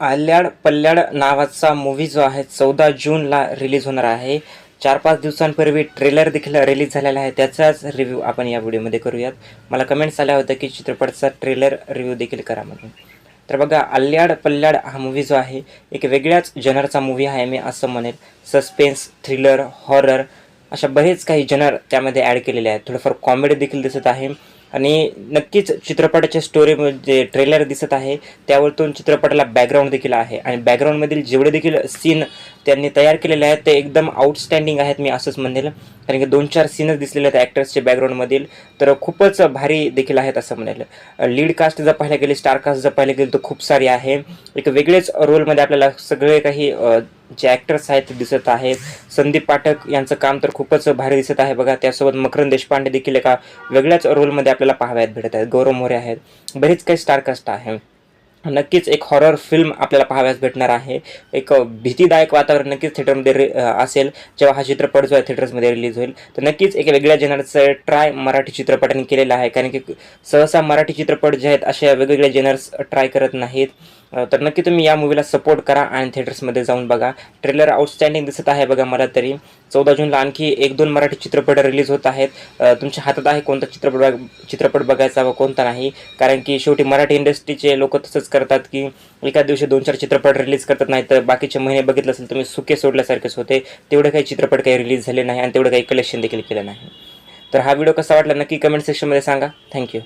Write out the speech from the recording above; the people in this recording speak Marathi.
आल्याड पल्ल्याड नावाचा मूवी जो आहे चौदा जूनला रिलीज होणार आहे. चार पाच दिवसांपूर्वी ट्रेलर देखील रिलीज झालेला आहे. त्याचाच रिव्ह्यू आपण या व्हिडिओमध्ये करूयात. मला कमेंट्स आल्या होत्या की चित्रपटाचा ट्रेलर रिव्ह्यू देखील करा म्हणून. तर बघा आल्याड पल्ल्याड हा मूवी जो आहे एक वेगळ्याच जनरचा मूवी आहे मी असं म्हणेल सस्पेन्स थ्रिलर हॉरर अशा बरेच काही जनर त्यामध्ये ॲड केलेले आहेत. थोडंफार कॉमेडी देखील दिसत आहे. आणि नक्कीच चित्रपटाच्या स्टोरीमध्ये ट्रेलर दिसत आहे. त्यावरतून चित्रपटाला बॅकग्राऊंड देखील आहे. आणि बॅकग्राऊंडमधील जेवढे देखील सीन त्यांनी तयार केलेले आहेत. ते एकदम आउटस्टँडिंग आहेत मी असंच म्हणेल. कारण की दोन चार सीनच दिसलेले आहेत ॲक्टर्सचे बॅकग्राऊंडमधील तर खूपच भारी देखील आहेत असं म्हणेल. लीड कास्ट जर पाहायला गेली स्टार कास्ट जर पाहायला गेली तर खूप सारी आहे. एक वेगळेच रोलमध्ये आपल्याला सगळे काही जे ॲक्टर्स आहेत ते दिसत आहेत. संदीप पाठक यांचं काम तर खूपच भारी दिसत आहे बघा. त्यासोबत मकरंद देशपांडे देखील एका वेगळ्याच रोलमध्ये आपल्याला पाहाव्यात भेटत आहेत. गौरव मोरे आहेत. बरेच काही स्टारकास्ट आहे. नक्कीच एक हॉरर फिल्म आपल्याला पाहाव्यास भेटणार आहे. एक भीतीदायक वातावरण नक्कीच थिएटरमध्ये रि असेल. जेव्हा हा चित्रपट जो आहे थिएटर्समध्ये रिलीज होईल तर नक्कीच एक वेगळ्या जेनरचं ट्राय मराठी चित्रपटाने केलेला आहे. कारण की सहसा मराठी चित्रपट जे आहेत अशा वेगवेगळ्या जेनर्स ट्राय करत नाहीत. तर नक्की तुम्ही या मूवीला सपोर्ट करा आणि थिएटर्समध्ये जाऊन बघा. ट्रेलर आउटस्टँडिंग दिसत आहे बघा मला तरी. चौदा जूनला आणखी एक दोन मराठी चित्रपट रिलीज होत आहेत. तुमच्या हातात आहे कोणता चित्रपट चित्रपट बघायचा व कोणता नाही. कारण की शेवटी मराठी इंडस्ट्रीचे लोक तसंच करतात की एका दिवशी दोन चार चित्रपट रिलीज करतात नाही तर बाकीचे महिने बघितलं असेल तुम्ही सुके सोडल्यासारखेच होते. तेवढे काही चित्रपट काही रिलीज झाले नाही आणि तेवढं काही कलेक्शन देखील केलं नाही. तर हा व्हिडिओ कसा वाटला नक्की कमेंट सेक्शनमध्ये सांगा. थँक्यू